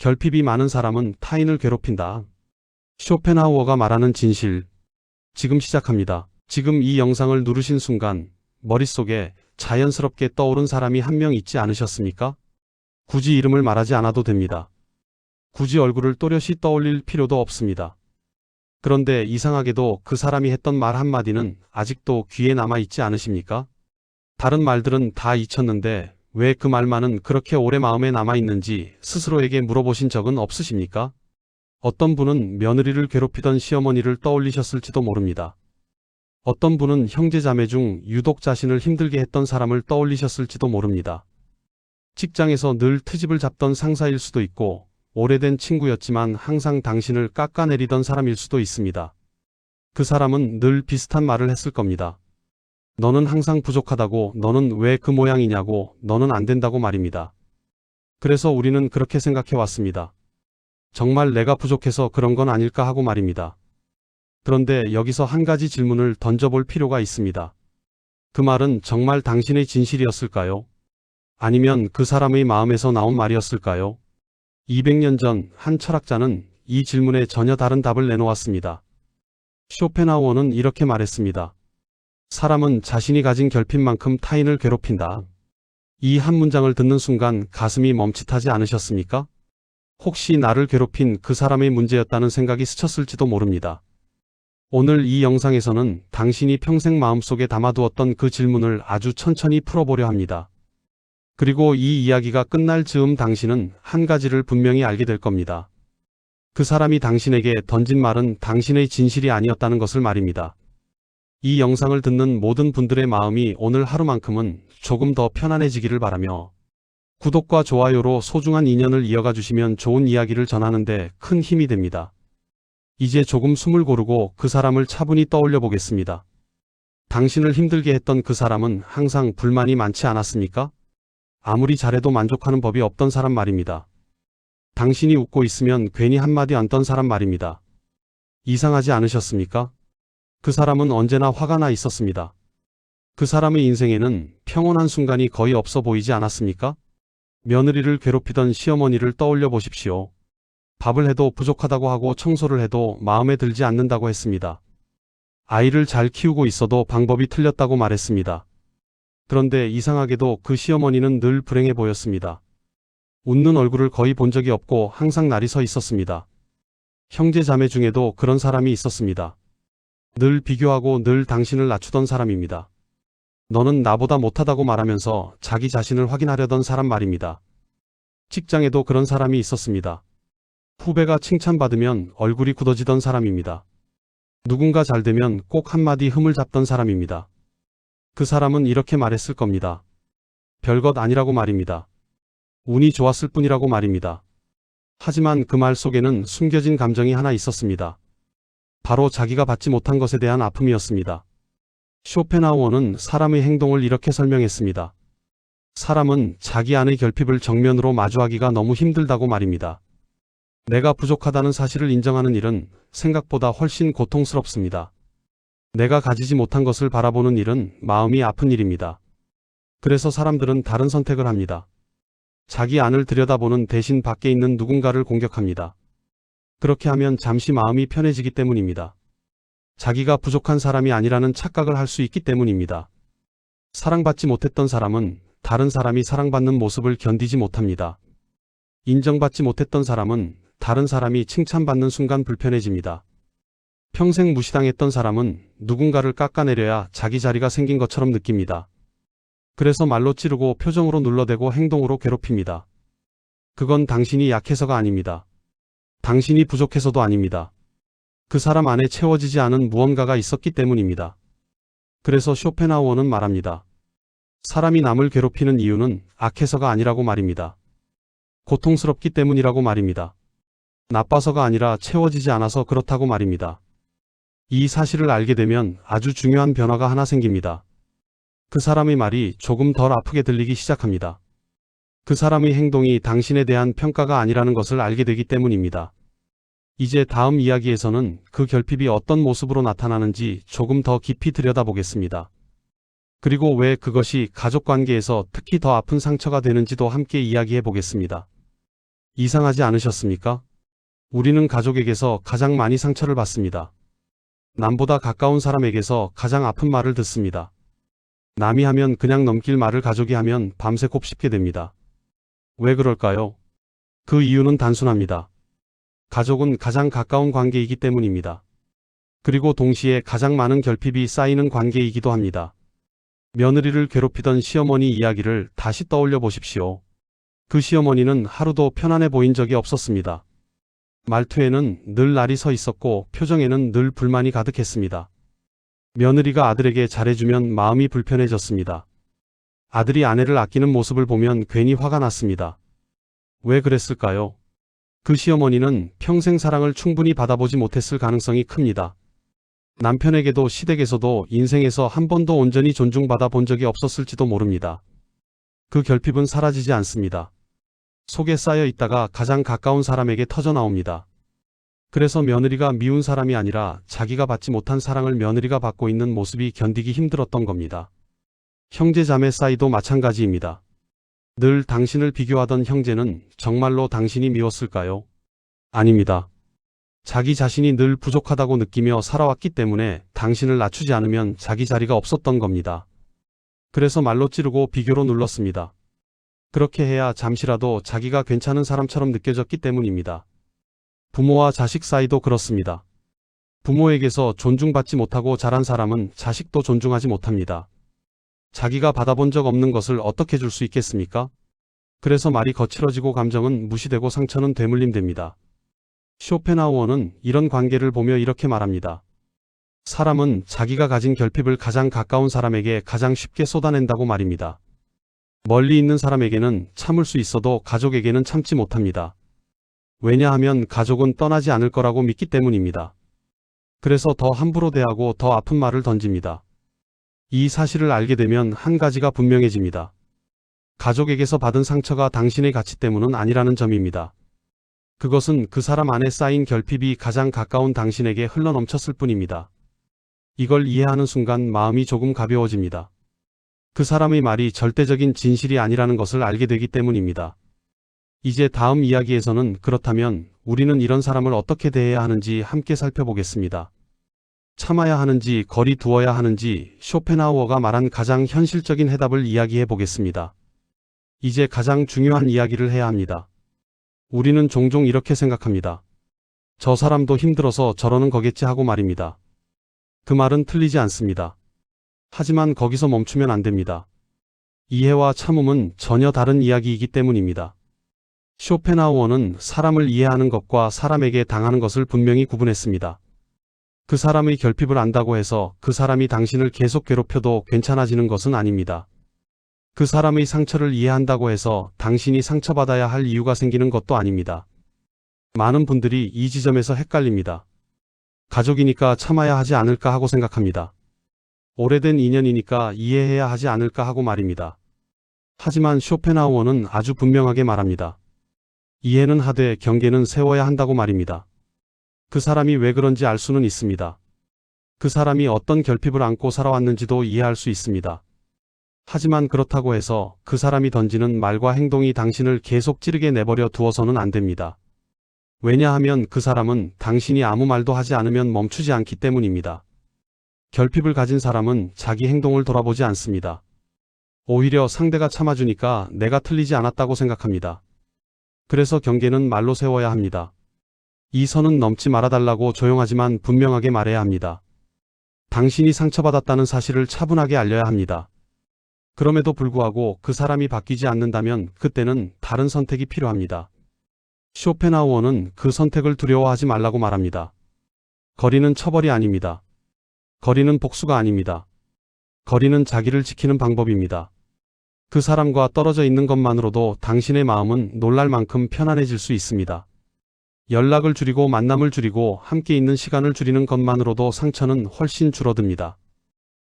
결핍이 많은 사람은 타인을 괴롭힌다. 쇼펜하우어가 말하는 진실. 지금 시작합니다. 지금 이 영상을 누르신 순간 머릿속에 자연스럽게 떠오른 사람이 한 명 있지 않으셨습니까? 굳이 이름을 말하지 않아도 됩니다. 굳이 얼굴을 또렷이 떠올릴 필요도 없습니다. 그런데 이상하게도 그 사람이 했던 말 한마디는 아직도 귀에 남아 있지 않으십니까? 다른 말들은 다 잊혔는데 왜 그 말만은 그렇게 오래 마음에 남아 있는지 스스로에게 물어보신 적은 없으십니까? 어떤 분은 며느리를 괴롭히던 시어머니를 떠올리셨을지도 모릅니다. 어떤 분은 형제자매 중 유독 자신을 힘들게 했던 사람을 떠올리셨을지도 모릅니다. 직장에서 늘 트집을 잡던 상사일 수도 있고 오래된 친구였지만 항상 당신을 깎아내리던 사람일 수도 있습니다. 그 사람은 늘 비슷한 말을 했을 겁니다. 너는 항상 부족하다고, 너는 왜 그 모양이냐고, 너는 안 된다고 말입니다. 그래서 우리는 그렇게 생각해 왔습니다. 정말 내가 부족해서 그런 건 아닐까 하고 말입니다. 그런데 여기서 한 가지 질문을 던져볼 필요가 있습니다. 그 말은 정말 당신의 진실이었을까요? 아니면 그 사람의 마음에서 나온 말이었을까요? 200년 전 한 철학자는 이 질문에 전혀 다른 답을 내놓았습니다. 쇼펜하우어는 이렇게 말했습니다. 사람은 자신이 가진 결핍만큼 타인을 괴롭힌다. 이 한 문장을 듣는 순간 가슴이 멈칫하지 않으셨습니까? 혹시 나를 괴롭힌 그 사람의 문제였다는 생각이 스쳤을지도 모릅니다. 오늘 이 영상에서는 당신이 평생 마음속에 담아두었던 그 질문을 아주 천천히 풀어보려 합니다. 그리고 이 이야기가 끝날 즈음 당신은 한 가지를 분명히 알게 될 겁니다. 그 사람이 당신에게 던진 말은 당신의 진실이 아니었다는 것을 말입니다. 이 영상을 듣는 모든 분들의 마음이 오늘 하루만큼은 조금 더 편안해지기를 바라며 구독과 좋아요로 소중한 인연을 이어가 주시면 좋은 이야기를 전하는데 큰 힘이 됩니다. 이제 조금 숨을 고르고 그 사람을 차분히 떠올려 보겠습니다. 당신을 힘들게 했던 그 사람은 항상 불만이 많지 않았습니까? 아무리 잘해도 만족하는 법이 없던 사람 말입니다. 당신이 웃고 있으면 괜히 한마디 안던 사람 말입니다. 이상하지 않으셨습니까? 그 사람은 언제나 화가 나 있었습니다. 그 사람의 인생에는 평온한 순간이 거의 없어 보이지 않았습니까? 며느리를 괴롭히던 시어머니를 떠올려 보십시오. 밥을 해도 부족하다고 하고 청소를 해도 마음에 들지 않는다고 했습니다. 아이를 잘 키우고 있어도 방법이 틀렸다고 말했습니다. 그런데 이상하게도 그 시어머니는 늘 불행해 보였습니다. 웃는 얼굴을 거의 본 적이 없고 항상 날이 서 있었습니다. 형제 자매 중에도 그런 사람이 있었습니다. 늘 비교하고 늘 당신을 낮추던 사람입니다. 너는 나보다 못하다고 말하면서 자기 자신을 확인하려던 사람 말입니다. 직장에도 그런 사람이 있었습니다. 후배가 칭찬받으면 얼굴이 굳어지던 사람입니다. 누군가 잘 되면 꼭 한마디 흠을 잡던 사람입니다. 그 사람은 이렇게 말했을 겁니다. 별것 아니라고 말입니다. 운이 좋았을 뿐이라고 말입니다. 하지만 그 말 속에는 숨겨진 감정이 하나 있었습니다. 바로 자기가 받지 못한 것에 대한 아픔이었습니다. 쇼펜하우어는 사람의 행동을 이렇게 설명했습니다. 사람은 자기 안의 결핍을 정면으로 마주하기가 너무 힘들다고 말입니다. 내가 부족하다는 사실을 인정하는 일은 생각보다 훨씬 고통스럽습니다. 내가 가지지 못한 것을 바라보는 일은 마음이 아픈 일입니다. 그래서 사람들은 다른 선택을 합니다. 자기 안을 들여다보는 대신 밖에 있는 누군가를 공격합니다. 그렇게 하면 잠시 마음이 편해지기 때문입니다. 자기가 부족한 사람이 아니라는 착각을 할 수 있기 때문입니다. 사랑받지 못했던 사람은 다른 사람이 사랑받는 모습을 견디지 못합니다. 인정받지 못했던 사람은 다른 사람이 칭찬받는 순간 불편해집니다. 평생 무시당했던 사람은 누군가를 깎아내려야 자기 자리가 생긴 것처럼 느낍니다. 그래서 말로 찌르고 표정으로 눌러대고 행동으로 괴롭힙니다. 그건 당신이 약해서가 아닙니다. 당신이 부족해서도 아닙니다. 그 사람 안에 채워지지 않은 무언가가 있었기 때문입니다. 그래서 쇼펜하우어는 말합니다. 사람이 남을 괴롭히는 이유는 악해서가 아니라고 말입니다. 고통스럽기 때문이라고 말입니다. 나빠서가 아니라 채워지지 않아서 그렇다고 말입니다. 이 사실을 알게 되면 아주 중요한 변화가 하나 생깁니다. 그 사람의 말이 조금 덜 아프게 들리기 시작합니다. 그 사람의 행동이 당신에 대한 평가가 아니라는 것을 알게 되기 때문입니다. 이제 다음 이야기에서는 그 결핍이 어떤 모습으로 나타나는지 조금 더 깊이 들여다보겠습니다. 그리고 왜 그것이 가족 관계에서 특히 더 아픈 상처가 되는지도 함께 이야기해 보겠습니다. 이상하지 않으셨습니까? 우리는 가족에게서 가장 많이 상처를 받습니다. 남보다 가까운 사람에게서 가장 아픈 말을 듣습니다. 남이 하면 그냥 넘길 말을 가족이 하면 밤새 곱씹게 됩니다. 왜 그럴까요? 그 이유는 단순합니다. 가족은 가장 가까운 관계이기 때문입니다. 그리고 동시에 가장 많은 결핍이 쌓이는 관계이기도 합니다. 며느리를 괴롭히던 시어머니 이야기를 다시 떠올려 보십시오. 그 시어머니는 하루도 편안해 보인 적이 없었습니다. 말투에는 늘 날이 서 있었고 표정에는 늘 불만이 가득했습니다. 며느리가 아들에게 잘해주면 마음이 불편해졌습니다. 아들이 아내를 아끼는 모습을 보면 괜히 화가 났습니다. 왜 그랬을까요? 그 시어머니는 평생 사랑을 충분히 받아보지 못했을 가능성이 큽니다. 남편에게도 시댁에서도 인생에서 한 번도 온전히 존중받아 본 적이 없었을지도 모릅니다. 그 결핍은 사라지지 않습니다. 속에 쌓여 있다가 가장 가까운 사람에게 터져 나옵니다. 그래서 며느리가 미운 사람이 아니라 자기가 받지 못한 사랑을 며느리가 받고 있는 모습이 견디기 힘들었던 겁니다. 형제 자매 사이도 마찬가지입니다. 늘 당신을 비교하던 형제는 정말로 당신이 미웠을까요? 아닙니다. 자기 자신이 늘 부족하다고 느끼며 살아왔기 때문에 당신을 낮추지 않으면 자기 자리가 없었던 겁니다. 그래서 말로 찌르고 비교로 눌렀습니다. 그렇게 해야 잠시라도 자기가 괜찮은 사람처럼 느껴졌기 때문입니다. 부모와 자식 사이도 그렇습니다. 부모에게서 존중받지 못하고 자란 사람은 자식도 존중하지 못합니다. 자기가 받아본 적 없는 것을 어떻게 줄 수 있겠습니까? 그래서 말이 거칠어지고 감정은 무시되고 상처는 되물림됩니다. 쇼펜하우어는 이런 관계를 보며 이렇게 말합니다. 사람은 자기가 가진 결핍을 가장 가까운 사람에게 가장 쉽게 쏟아낸다고 말입니다. 멀리 있는 사람에게는 참을 수 있어도 가족에게는 참지 못합니다. 왜냐하면 가족은 떠나지 않을 거라고 믿기 때문입니다. 그래서 더 함부로 대하고 더 아픈 말을 던집니다. 이 사실을 알게 되면 한 가지가 분명해집니다. 가족에게서 받은 상처가 당신의 가치 때문은 아니라는 점입니다. 그것은 그 사람 안에 쌓인 결핍이 가장 가까운 당신에게 흘러넘쳤을 뿐입니다. 이걸 이해하는 순간 마음이 조금 가벼워집니다. 그 사람의 말이 절대적인 진실이 아니라는 것을 알게 되기 때문입니다. 이제 다음 이야기에서는 그렇다면 우리는 이런 사람을 어떻게 대해야 하는지 함께 살펴보겠습니다. 참아야 하는지 거리 두어야 하는지 쇼펜하우어가 말한 가장 현실적인 해답을 이야기해 보겠습니다. 이제 가장 중요한 이야기를 해야 합니다. 우리는 종종 이렇게 생각합니다. 저 사람도 힘들어서 저러는 거겠지 하고 말입니다. 그 말은 틀리지 않습니다. 하지만 거기서 멈추면 안 됩니다. 이해와 참음은 전혀 다른 이야기이기 때문입니다. 쇼펜하우어는 사람을 이해하는 것과 사람에게 당하는 것을 분명히 구분했습니다. 그 사람의 결핍을 안다고 해서 그 사람이 당신을 계속 괴롭혀도 괜찮아지는 것은 아닙니다. 그 사람의 상처를 이해한다고 해서 당신이 상처받아야 할 이유가 생기는 것도 아닙니다. 많은 분들이 이 지점에서 헷갈립니다. 가족이니까 참아야 하지 않을까 하고 생각합니다. 오래된 인연이니까 이해해야 하지 않을까 하고 말입니다. 하지만 쇼펜하우어는 아주 분명하게 말합니다. 이해는 하되 경계는 세워야 한다고 말입니다. 그 사람이 왜 그런지 알 수는 있습니다. 그 사람이 어떤 결핍을 안고 살아왔는지도 이해할 수 있습니다. 하지만 그렇다고 해서 그 사람이 던지는 말과 행동이 당신을 계속 찌르게 내버려 두어서는 안 됩니다. 왜냐하면 그 사람은 당신이 아무 말도 하지 않으면 멈추지 않기 때문입니다. 결핍을 가진 사람은 자기 행동을 돌아보지 않습니다. 오히려 상대가 참아주니까 내가 틀리지 않았다고 생각합니다. 그래서 경계는 말로 세워야 합니다. 이 선은 넘지 말아달라고 조용하지만 분명하게 말해야 합니다. 당신이 상처받았다는 사실을 차분하게 알려야 합니다. 그럼에도 불구하고 그 사람이 바뀌지 않는다면 그때는 다른 선택이 필요합니다. 쇼펜하우어는 그 선택을 두려워하지 말라고 말합니다. 거리는 처벌이 아닙니다. 거리는 복수가 아닙니다. 거리는 자기를 지키는 방법입니다. 그 사람과 떨어져 있는 것만으로도 당신의 마음은 놀랄 만큼 편안해질 수 있습니다. 연락을 줄이고 만남을 줄이고 함께 있는 시간을 줄이는 것만으로도 상처는 훨씬 줄어듭니다.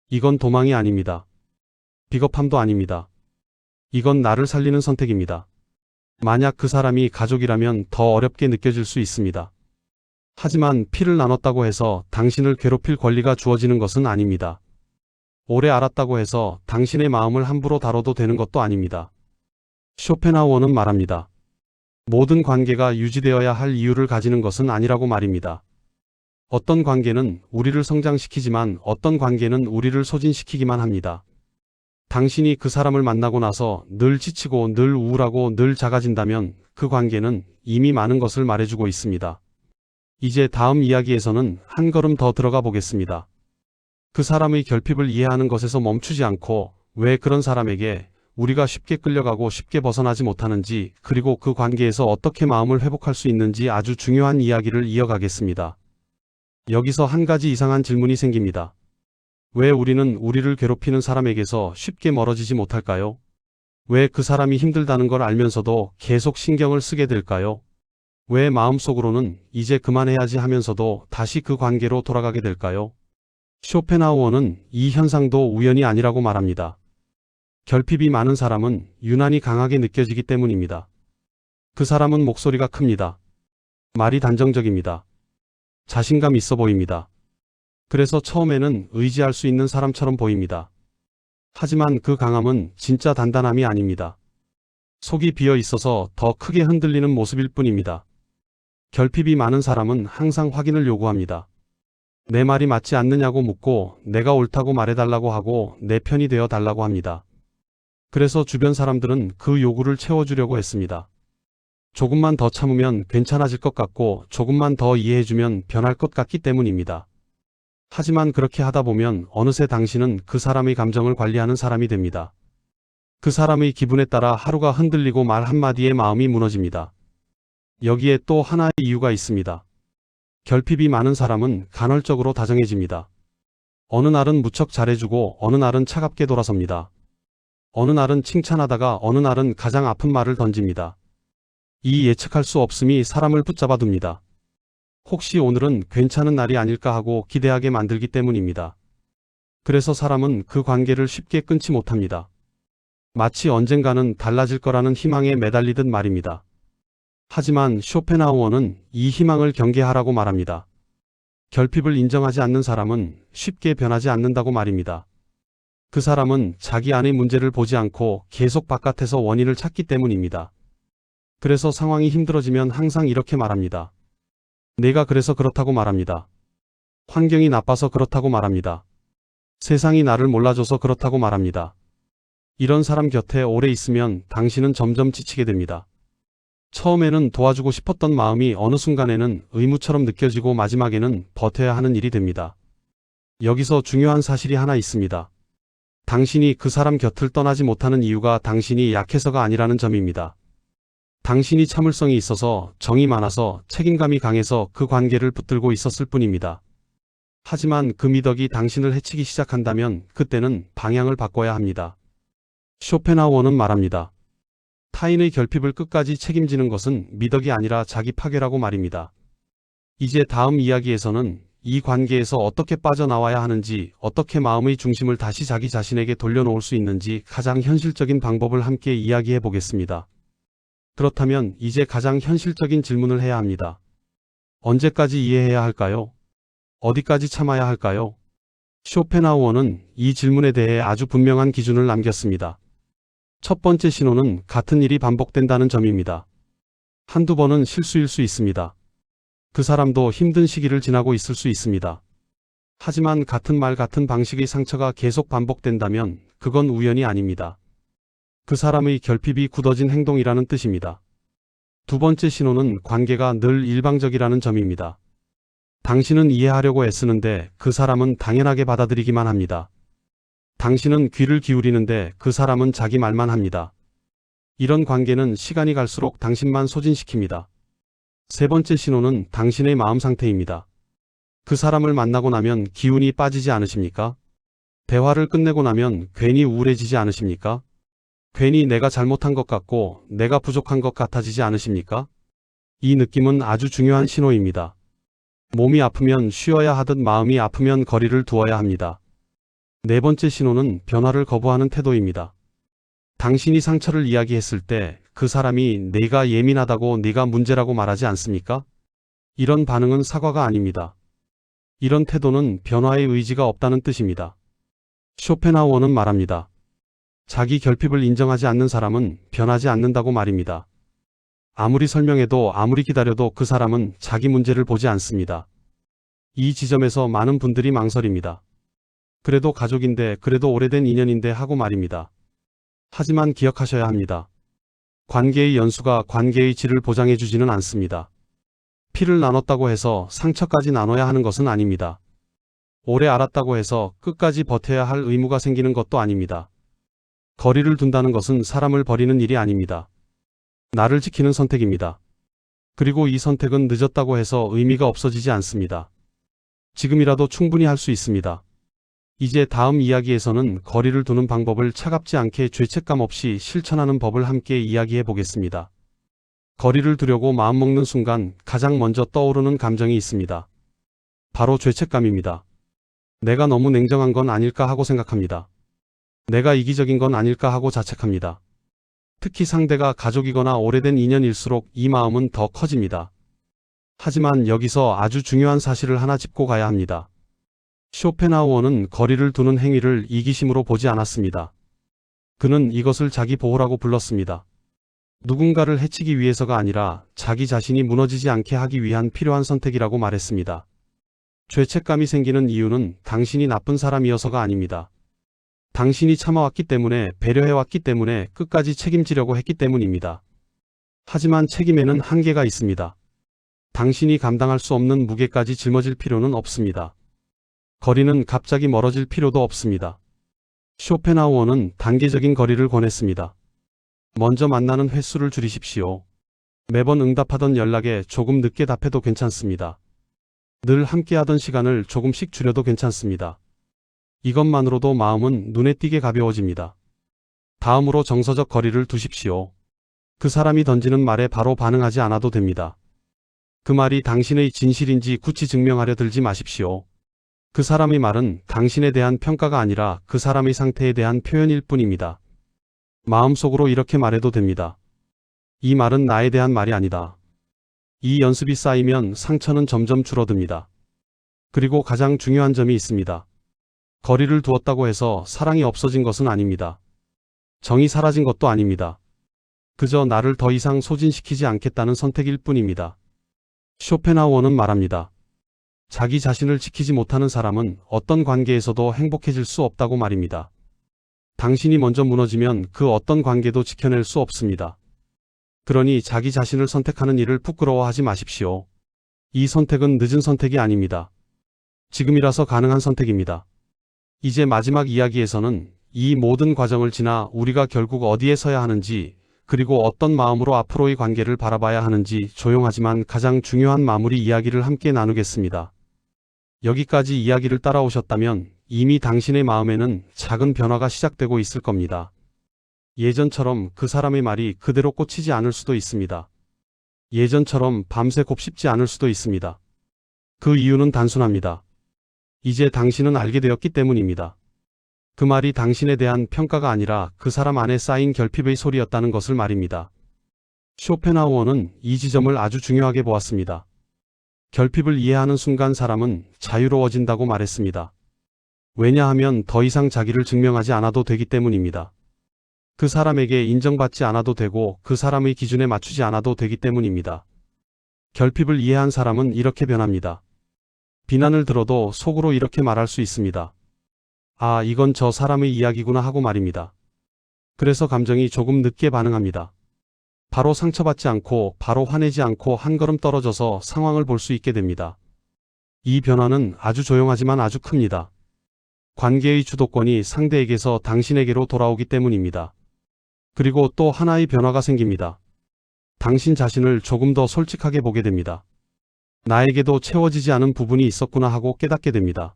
이건 도망이 아닙니다. 비겁함도 아닙니다. 이건 나를 살리는 선택입니다. 만약 그 사람이 가족이라면 더 어렵게 느껴질 수 있습니다. 하지만 피를 나눴다고 해서 당신을 괴롭힐 권리가 주어지는 것은 아닙니다. 오래 알았다고 해서 당신의 마음을 함부로 다뤄도 되는 것도 아닙니다. 쇼펜하우어는 말합니다. 모든 관계가 유지되어야 할 이유를 가지는 것은 아니라고 말입니다. 어떤 관계는 우리를 성장시키지만 어떤 관계는 우리를 소진시키기만 합니다. 당신이 그 사람을 만나고 나서 늘 지치고 늘 우울하고 늘 작아진다면 그 관계는 이미 많은 것을 말해주고 있습니다. 이제 다음 이야기에서는 한 걸음 더 들어가 보겠습니다. 그 사람의 결핍을 이해하는 것에서 멈추지 않고 왜 그런 사람에게 우리가 쉽게 끌려가고 쉽게 벗어나지 못하는지 그리고 그 관계에서 어떻게 마음을 회복할 수 있는지 아주 중요한 이야기를 이어가겠습니다. 여기서 한 가지 이상한 질문이 생깁니다. 왜 우리는 우리를 괴롭히는 사람에게서 쉽게 멀어지지 못할까요? 왜 그 사람이 힘들다는 걸 알면서도 계속 신경을 쓰게 될까요? 왜 마음속으로는 이제 그만해야지 하면서도 다시 그 관계로 돌아가게 될까요? 쇼펜하우어는 이 현상도 우연이 아니라고 말합니다. 결핍이 많은 사람은 유난히 강하게 느껴지기 때문입니다. 그 사람은 목소리가 큽니다. 말이 단정적입니다. 자신감 있어 보입니다. 그래서 처음에는 의지할 수 있는 사람처럼 보입니다. 하지만 그 강함은 진짜 단단함이 아닙니다. 속이 비어 있어서 더 크게 흔들리는 모습일 뿐입니다. 결핍이 많은 사람은 항상 확인을 요구합니다. 내 말이 맞지 않느냐고 묻고 내가 옳다고 말해달라고 하고 내 편이 되어 달라고 합니다. 그래서 주변 사람들은 그 요구를 채워주려고 했습니다. 조금만 더 참으면 괜찮아질 것 같고 조금만 더 이해해주면 변할 것 같기 때문입니다. 하지만 그렇게 하다 보면 어느새 당신은 그 사람의 감정을 관리하는 사람이 됩니다. 그 사람의 기분에 따라 하루가 흔들리고 말 한마디에 마음이 무너집니다. 여기에 또 하나의 이유가 있습니다. 결핍이 많은 사람은 간헐적으로 다정해집니다. 어느 날은 무척 잘해주고 어느 날은 차갑게 돌아섭니다. 어느 날은 칭찬하다가 어느 날은 가장 아픈 말을 던집니다. 이 예측할 수 없음이 사람을 붙잡아 둡니다. 혹시 오늘은 괜찮은 날이 아닐까 하고 기대하게 만들기 때문입니다. 그래서 사람은 그 관계를 쉽게 끊지 못합니다. 마치 언젠가는 달라질 거라는 희망에 매달리듯 말입니다. 하지만 쇼펜하우어는 이 희망을 경계하라고 말합니다. 결핍을 인정하지 않는 사람은 쉽게 변하지 않는다고 말입니다. 그 사람은 자기 안의 문제를 보지 않고 계속 바깥에서 원인을 찾기 때문입니다. 그래서 상황이 힘들어지면 항상 이렇게 말합니다. 내가 그래서 그렇다고 말합니다. 환경이 나빠서 그렇다고 말합니다. 세상이 나를 몰라줘서 그렇다고 말합니다. 이런 사람 곁에 오래 있으면 당신은 점점 지치게 됩니다. 처음에는 도와주고 싶었던 마음이 어느 순간에는 의무처럼 느껴지고 마지막에는 버텨야 하는 일이 됩니다. 여기서 중요한 사실이 하나 있습니다. 당신이 그 사람 곁을 떠나지 못하는 이유가 당신이 약해서가 아니라는 점입니다. 당신이 참을성이 있어서 정이 많아서 책임감이 강해서 그 관계를 붙들고 있었을 뿐입니다. 하지만 그 미덕이 당신을 해치기 시작한다면 그때는 방향을 바꿔야 합니다. 쇼펜하우어는 말합니다. 타인의 결핍을 끝까지 책임지는 것은 미덕이 아니라 자기 파괴라고 말입니다. 이제 다음 이야기에서는 이 관계에서 어떻게 빠져나와야 하는지, 어떻게 마음의 중심을 다시 자기 자신에게 돌려놓을 수 있는지 가장 현실적인 방법을 함께 이야기해 보겠습니다. 그렇다면 이제 가장 현실적인 질문을 해야 합니다. 언제까지 이해해야 할까요? 어디까지 참아야 할까요? 쇼펜하우어는 이 질문에 대해 아주 분명한 기준을 남겼습니다. 첫 번째 신호는 같은 일이 반복된다는 점입니다. 한두 번은 실수일 수 있습니다. 그 사람도 힘든 시기를 지나고 있을 수 있습니다. 하지만 같은 말 같은 방식의 상처가 계속 반복된다면 그건 우연이 아닙니다. 그 사람의 결핍이 굳어진 행동이라는 뜻입니다. 두 번째 신호는 관계가 늘 일방적이라는 점입니다. 당신은 이해하려고 애쓰는데 그 사람은 당연하게 받아들이기만 합니다. 당신은 귀를 기울이는데 그 사람은 자기 말만 합니다. 이런 관계는 시간이 갈수록 당신만 소진시킵니다. 세 번째 신호는 당신의 마음 상태입니다. 그 사람을 만나고 나면 기운이 빠지지 않으십니까? 대화를 끝내고 나면 괜히 우울해지지 않으십니까? 괜히 내가 잘못한 것 같고 내가 부족한 것 같아지지 않으십니까? 이 느낌은 아주 중요한 신호입니다. 몸이 아프면 쉬어야 하듯 마음이 아프면 거리를 두어야 합니다. 네 번째 신호는 변화를 거부하는 태도입니다. 당신이 상처를 이야기했을 때 그 사람이 내가 예민하다고 네가 문제라고 말하지 않습니까? 이런 반응은 사과가 아닙니다. 이런 태도는 변화의 의지가 없다는 뜻입니다. 쇼펜하우어는 말합니다. 자기 결핍을 인정하지 않는 사람은 변하지 않는다고 말입니다. 아무리 설명해도 아무리 기다려도 그 사람은 자기 문제를 보지 않습니다. 이 지점에서 많은 분들이 망설입니다. 그래도 가족인데 그래도 오래된 인연인데 하고 말입니다. 하지만 기억하셔야 합니다. 관계의 연수가 관계의 질을 보장해 주지는 않습니다. 피를 나눴다고 해서 상처까지 나눠야 하는 것은 아닙니다. 오래 알았다고 해서 끝까지 버텨야 할 의무가 생기는 것도 아닙니다. 거리를 둔다는 것은 사람을 버리는 일이 아닙니다. 나를 지키는 선택입니다. 그리고 이 선택은 늦었다고 해서 의미가 없어지지 않습니다. 지금이라도 충분히 할 수 있습니다. 이제 다음 이야기에서는 거리를 두는 방법을 차갑지 않게 죄책감 없이 실천하는 법을 함께 이야기해 보겠습니다. 거리를 두려고 마음먹는 순간 가장 먼저 떠오르는 감정이 있습니다. 바로 죄책감입니다. 내가 너무 냉정한 건 아닐까 하고 생각합니다. 내가 이기적인 건 아닐까 하고 자책합니다. 특히 상대가 가족이거나 오래된 인연일수록 이 마음은 더 커집니다. 하지만 여기서 아주 중요한 사실을 하나 짚고 가야 합니다. 쇼펜하우어는 거리를 두는 행위를 이기심으로 보지 않았습니다. 그는 이것을 자기 보호라고 불렀습니다. 누군가를 해치기 위해서가 아니라 자기 자신이 무너지지 않게 하기 위한 필요한 선택이라고 말했습니다. 죄책감이 생기는 이유는 당신이 나쁜 사람이어서가 아닙니다. 당신이 참아왔기 때문에 배려해왔기 때문에 끝까지 책임지려고 했기 때문입니다. 하지만 책임에는 한계가 있습니다. 당신이 감당할 수 없는 무게까지 짊어질 필요는 없습니다. 거리는 갑자기 멀어질 필요도 없습니다. 쇼펜하우어는 단계적인 거리를 권했습니다. 먼저 만나는 횟수를 줄이십시오. 매번 응답하던 연락에 조금 늦게 답해도 괜찮습니다. 늘 함께하던 시간을 조금씩 줄여도 괜찮습니다. 이것만으로도 마음은 눈에 띄게 가벼워집니다. 다음으로 정서적 거리를 두십시오. 그 사람이 던지는 말에 바로 반응하지 않아도 됩니다. 그 말이 당신의 진실인지 굳이 증명하려 들지 마십시오. 그 사람의 말은 당신에 대한 평가가 아니라 그 사람의 상태에 대한 표현일 뿐입니다. 마음속으로 이렇게 말해도 됩니다. 이 말은 나에 대한 말이 아니다. 이 연습이 쌓이면 상처는 점점 줄어듭니다. 그리고 가장 중요한 점이 있습니다. 거리를 두었다고 해서 사랑이 없어진 것은 아닙니다. 정이 사라진 것도 아닙니다. 그저 나를 더 이상 소진시키지 않겠다는 선택일 뿐입니다. 쇼펜하우어는 말합니다. 자기 자신을 지키지 못하는 사람은 어떤 관계에서도 행복해질 수 없다고 말입니다. 당신이 먼저 무너지면 그 어떤 관계도 지켜낼 수 없습니다. 그러니 자기 자신을 선택하는 일을 부끄러워하지 마십시오. 이 선택은 늦은 선택이 아닙니다. 지금이라서 가능한 선택입니다. 이제 마지막 이야기에서는 이 모든 과정을 지나 우리가 결국 어디에 서야 하는지 그리고 어떤 마음으로 앞으로의 관계를 바라봐야 하는지 조용하지만 가장 중요한 마무리 이야기를 함께 나누겠습니다. 여기까지 이야기를 따라오셨다면 이미 당신의 마음에는 작은 변화가 시작되고 있을 겁니다. 예전처럼 그 사람의 말이 그대로 꽂히지 않을 수도 있습니다. 예전처럼 밤새 곱씹지 않을 수도 있습니다. 그 이유는 단순합니다. 이제 당신은 알게 되었기 때문입니다. 그 말이 당신에 대한 평가가 아니라 그 사람 안에 쌓인 결핍의 소리였다는 것을 말입니다. 쇼펜하우어는 이 지점을 아주 중요하게 보았습니다. 결핍을 이해하는 순간 사람은 자유로워진다고 말했습니다. 왜냐하면 더 이상 자기를 증명하지 않아도 되기 때문입니다. 그 사람에게 인정받지 않아도 되고 그 사람의 기준에 맞추지 않아도 되기 때문입니다. 결핍을 이해한 사람은 이렇게 변합니다. 비난을 들어도 속으로 이렇게 말할 수 있습니다. 아, 이건 저 사람의 이야기구나 하고 말입니다. 그래서 감정이 조금 늦게 반응합니다. 바로 상처받지 않고 바로 화내지 않고 한 걸음 떨어져서 상황을 볼 수 있게 됩니다. 이 변화는 아주 조용하지만 아주 큽니다. 관계의 주도권이 상대에게서 당신에게로 돌아오기 때문입니다. 그리고 또 하나의 변화가 생깁니다. 당신 자신을 조금 더 솔직하게 보게 됩니다. 나에게도 채워지지 않은 부분이 있었구나 하고 깨닫게 됩니다.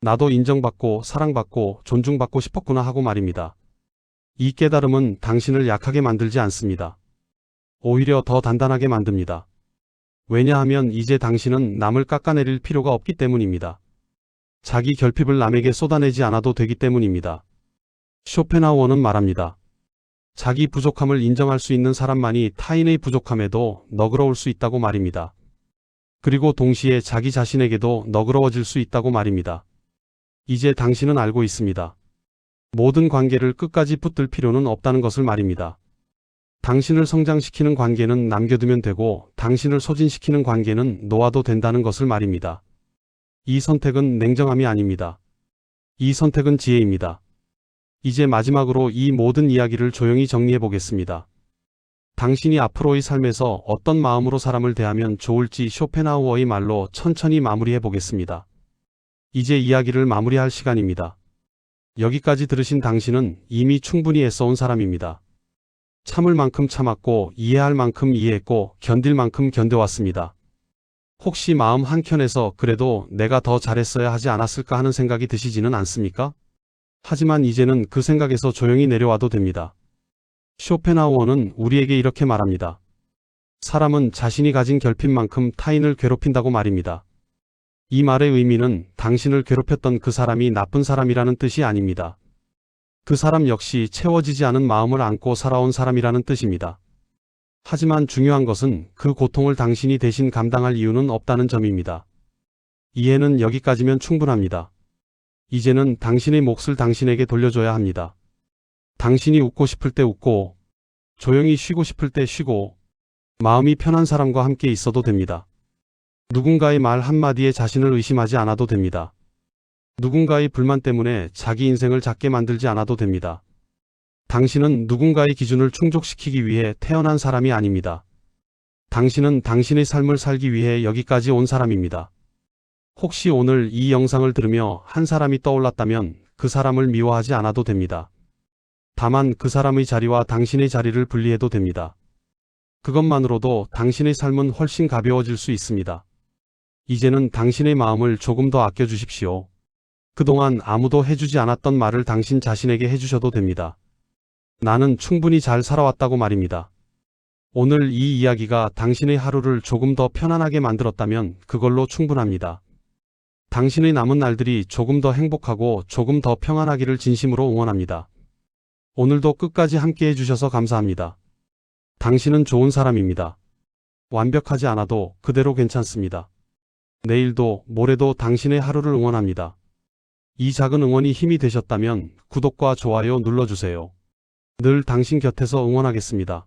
나도 인정받고 사랑받고 존중받고 싶었구나 하고 말입니다. 이 깨달음은 당신을 약하게 만들지 않습니다. 오히려 더 단단하게 만듭니다. 왜냐하면 이제 당신은 남을 깎아내릴 필요가 없기 때문입니다. 자기 결핍을 남에게 쏟아내지 않아도 되기 때문입니다. 쇼펜하우어는 말합니다. 자기 부족함을 인정할 수 있는 사람만이 타인의 부족함에도 너그러울 수 있다고 말입니다. 그리고 동시에 자기 자신에게도 너그러워질 수 있다고 말입니다. 이제 당신은 알고 있습니다. 모든 관계를 끝까지 붙들 필요는 없다는 것을 말입니다. 당신을 성장시키는 관계는 남겨두면 되고 당신을 소진시키는 관계는 놓아도 된다는 것을 말입니다. 이 선택은 냉정함이 아닙니다. 이 선택은 지혜입니다. 이제 마지막으로 이 모든 이야기를 조용히 정리해 보겠습니다. 당신이 앞으로의 삶에서 어떤 마음으로 사람을 대하면 좋을지 쇼펜하우어의 말로 천천히 마무리해 보겠습니다. 이제 이야기를 마무리할 시간입니다. 여기까지 들으신 당신은 이미 충분히 애써온 사람입니다. 참을 만큼 참았고 이해할 만큼 이해했고 견딜 만큼 견뎌왔습니다. 혹시 마음 한켠에서 그래도 내가 더 잘했어야 하지 않았을까 하는 생각이 드시지는 않습니까? 하지만 이제는 그 생각에서 조용히 내려와도 됩니다. 쇼펜하우어는 우리에게 이렇게 말합니다. 사람은 자신이 가진 결핍만큼 타인을 괴롭힌다고 말입니다. 이 말의 의미는 당신을 괴롭혔던 그 사람이 나쁜 사람이라는 뜻이 아닙니다. 그 사람 역시 채워지지 않은 마음을 안고 살아온 사람이라는 뜻입니다. 하지만 중요한 것은 그 고통을 당신이 대신 감당할 이유는 없다는 점입니다. 이해는 여기까지면 충분합니다. 이제는 당신의 몫을 당신에게 돌려줘야 합니다. 당신이 웃고 싶을 때 웃고, 조용히 쉬고 싶을 때 쉬고, 마음이 편한 사람과 함께 있어도 됩니다. 누군가의 말 한마디에 자신을 의심하지 않아도 됩니다. 누군가의 불만 때문에 자기 인생을 작게 만들지 않아도 됩니다. 당신은 누군가의 기준을 충족시키기 위해 태어난 사람이 아닙니다. 당신은 당신의 삶을 살기 위해 여기까지 온 사람입니다. 혹시 오늘 이 영상을 들으며 한 사람이 떠올랐다면 그 사람을 미워하지 않아도 됩니다. 다만 그 사람의 자리와 당신의 자리를 분리해도 됩니다. 그것만으로도 당신의 삶은 훨씬 가벼워질 수 있습니다. 이제는 당신의 마음을 조금 더 아껴주십시오. 그동안 아무도 해주지 않았던 말을 당신 자신에게 해주셔도 됩니다. 나는 충분히 잘 살아왔다고 말입니다. 오늘 이 이야기가 당신의 하루를 조금 더 편안하게 만들었다면 그걸로 충분합니다. 당신의 남은 날들이 조금 더 행복하고 조금 더 평안하기를 진심으로 응원합니다. 오늘도 끝까지 함께 해주셔서 감사합니다. 당신은 좋은 사람입니다. 완벽하지 않아도 그대로 괜찮습니다. 내일도 모레도 당신의 하루를 응원합니다. 이 작은 응원이 힘이 되셨다면 구독과 좋아요 눌러주세요. 늘 당신 곁에서 응원하겠습니다.